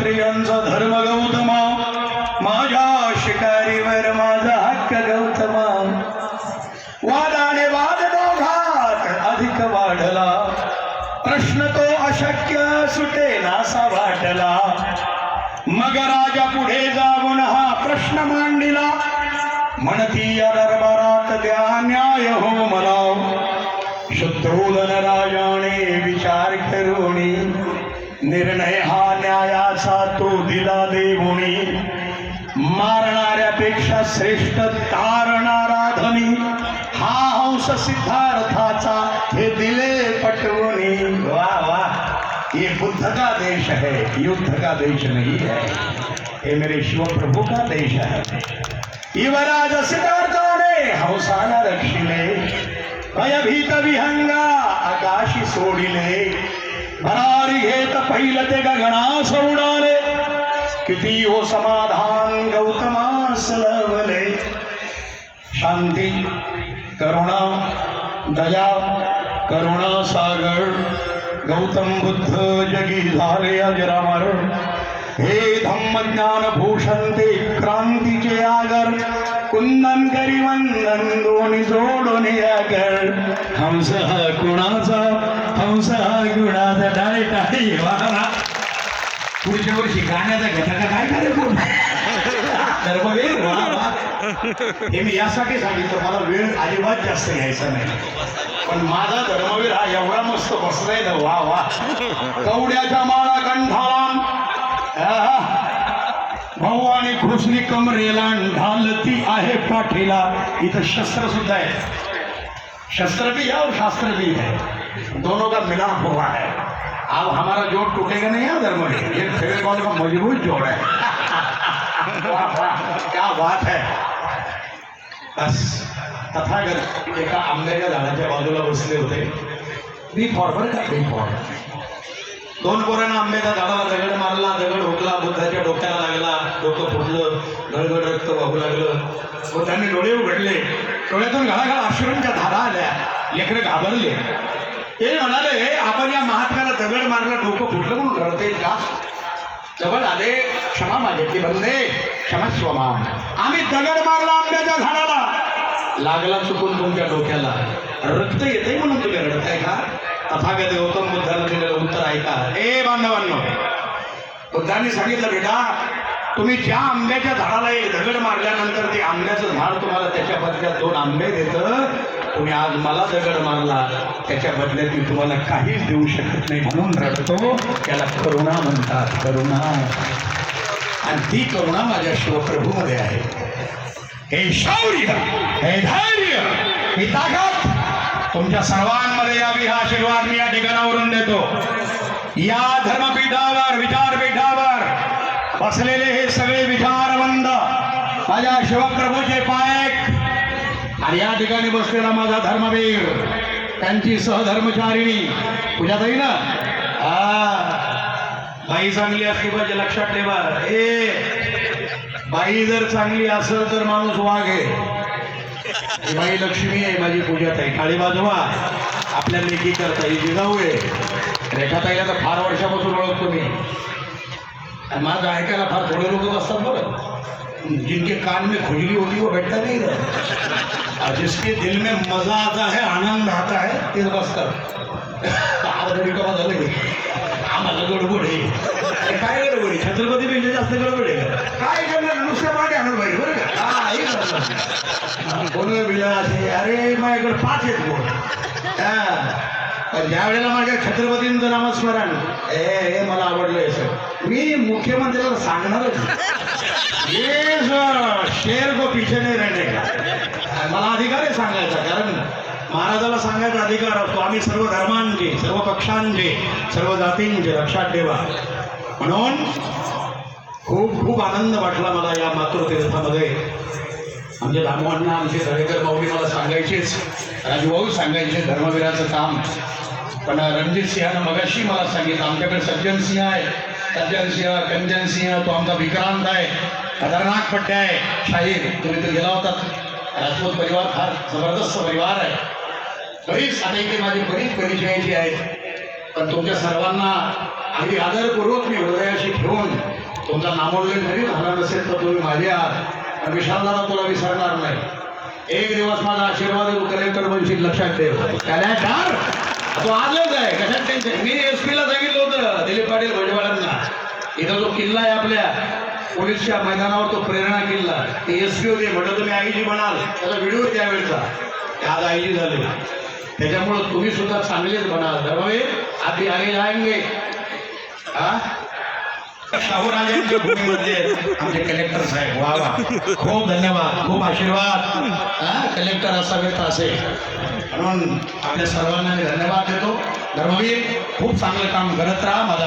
क्षत्रियांचा धर्म गौतमा माझ्या शिकारीवर माझा हक्क गौतमा. वादाने वाद दोघात अधिक वाढला प्रश्न तो अशक्य सुटे नासा वाटला. मग राजा पुढे जाऊन हा प्रश्न मांडिला म्हणती या दरबारात द्या न्याय हो मला. शत्रुधन राजाने विचार करुणी निर्णय हा मारणाऱ्यापेक्षा श्रेष्ठ तारणारा धनी हा हंस सिद्धार्थाचा हे दिले पटवणी. वा वा. ये बुद्ध का देश है युद्ध का देश नहीं है ये मेरे शिव प्रभु का देश है युवराज सिद्धार्थाने हंसाला रक्षिले. भयभीत विहंगा आकाशी सोड़ी सोडिले. भरारी घेत पहिलं ते गगनास उडाले. किती हो समाधान गौतमास लवले शांती करुणा दया करुणा सागर गौतम बुद्ध जगी झाले अजरामर। हे धम्म ज्ञान भूषण ते क्रांतीचे आगर कुंदन करी वंदन दोन्ही जोडून आगर हंस हा कुणाचा हंस हा गुणाचा टाळे टाळे वा. पुढच्या वर्षी गाण्याचा घटका काय कार्यक्रम? धर्मवीर हे मी यासाठी सांगितलं मला वेळ अजिबात जास्त घ्यायचा नाही. पण माझा धर्मवीर हा एवढा मस्त बसलाय ना वा वा. कवड्याच्या माळा कंठाला. भाऊ आणि कृष्णी कमरेला ढालती आहे पाठीला. इथं शस्त्र सुद्धा आहे शस्त्र भी है और शास्त्र भी है दोनों का मिलाप हुआ है अब हमारा जोड़ टूटेगा नहीं है धर्म में। ये फेविकॉल का मजबूत जोड़ है? क्या बात है। बस तथागत एका आंब्याच्या झाडाच्या बाजूला बसले होते। बी फॉरवर्ड का बी फॉरवर्ड दोन पोरांना आंब्याच्या झाडाला दगड मारला दगड हुकला बुद्धाच्या डोक्याला लागला डोकं फुटलं गडगड रक्त वाहू लागलं. बुद्धांनी डोळे उघडले. डोळ्यातून घालाघाल अश्रूंच्या धारा आल्या. लेकरं घाबरले. ते म्हणाले आपण या महात्म्याला दगड मारला डोकं फुटलं म्हणून रडते का? जवळ आले क्षमा माझ्याची बंदे क्षमा माम आम्ही दगड मारला आंब्याच्या झाडाला. लागला चुकून तुमच्या डोक्याला. रक्त येते म्हणून तुम्ही रडताय का? तथागत गौतम बुद्धानं दिलेलं उत्तर ऐका ए बांधवांनो बुद्धांनी सांगितलं बेटा तुम्ही ज्या आंब्याच्या झाडाला एक दगड मारल्यानंतर ते आंब्याचं झाड तुम्हाला त्याच्या बदल्यात दोन आंबे देतं तुम्ही आज मला दगड मारला त्याच्या बदल्यात मी तुम्हाला काहीच देऊ शकत नाही म्हणून रडतो. त्याला करुणा म्हणतात करुणा. आणि ती करुणा माझ्या शिवप्रभूमध्ये आहे. हे शौर्य हे धैर्य ही ताकद तुमच्या सर्वांमध्ये यावी हा आशीर्वाद मी या ठिकाणावरून देतो. या धर्मपीठावर विचारपीठावर बसलेले हे सगळे विचारवंत माझ्या शिवप्रभूचे पायक आणि या ठिकाणी बसलेला माझा धर्मवीर त्यांची सहधर्मचारिणी पूजाताई ना? हा. बाई चांगली असली पाहिजे लक्षात ठेवा. ए बाई जर चांगली असेल तर माणूस वाघ आहे. बाई लक्ष्मी आहे माझी पूजाताई. काळी बाजवा आपल्या लेखी करता ही जिजाऊ आहे. रेखाताईला तर फार वर्षापासून ओळखतो मी. आणि माझं ऐकायला फार थोडे लोक असतात बरं. जिनके कान में खुजली होती वो बैठता नहीं रहा और जिसके दिल में मजा आता है आनंद आता है तेच बसतात अर्ध रिकामा झालं आम्हाला गडबड आहे काय गडबड? आहे छत्रपती पेक्षा जास्त गडबड आहे काय करणार नुसतं पाठी आणून भाई बरं का? हा, कोण विलास अरे माझ्याकडे पाच आहेत कोण हा. पण ज्या वेळेला माझ्या छत्रपतींचं नामस्मरण ए हे मला आवडलं सर मी मुख्यमंत्र्याला सांगणारच शेर को पीछे नाही रहने का। मला अधिकार आहे सांगायचा कारण महाराजाला सांगायचा अधिकार असतो. आम्ही सर्व धर्मांचे सर्व पक्षांचे सर्व जातींचे लक्षात ठेवा म्हणून खूप खूप आनंद वाटला मला या मातृतीर्थामध्ये. म्हणजे आमच्या दामवांना आमचे दरेकर माऊली मला सांगायचेच राजभाऊ सांगायचे धर्मवीराचं काम. पण रणजित सिंहानं मगाशी मला सांगितलं आमच्याकडे सज्जन सिंह आहे सज्जन सिंह कंजन सिंह तो आमचा विक्रांत आहे. खतरनाक पट्टे आहे. शाहीर तुम्ही तर गेला होता. राजपूत परिवार फार जबरदस्त परिवार आहे. बरीच आता इथे माझी बरीच परिचयाची आहेत. पण तुमच्या सर्वांना अगदी आदरपूर्वक मी हृदयाशी ठेवून तुमचा नामोल्लेख जरी झाला नसेल तर तुम्ही माझे आहात आणि विशालदादा तुला विसरणार नाही. एक दिवस माझा आशीर्वाद आहे, तू कलेक्टर बनशील लक्षात ठेव. कलेक्टर तो आजच आहे. कशात टेन्शन? मी एस ला सांगितलं होतं दिलीप पाटील भुजबळांना इथं जो किल्ला आहे आपल्या पोलीसच्या मैदानावर तो प्रेरणा केला ते एस पी होते म्हटलं तुम्ही आईजी म्हणाल. त्याचा व्हिडिओ आहे त्यावेळेचा. आज आईजी झाले. त्याच्यामुळं तुम्ही सुद्धा चांगलेच म्हणाल. धर्मवीर आधी आगे जायंगे हा भूमीमध्ये. आमचे कलेक्टर साहेब वा वा. खूप धन्यवाद खूप आशीर्वाद. हा कलेक्टर असावेत असे. म्हणून आपल्या सर्वांना मी धन्यवाद देतो. धर्मवीर खूप चांगलं काम करत राहा. माझा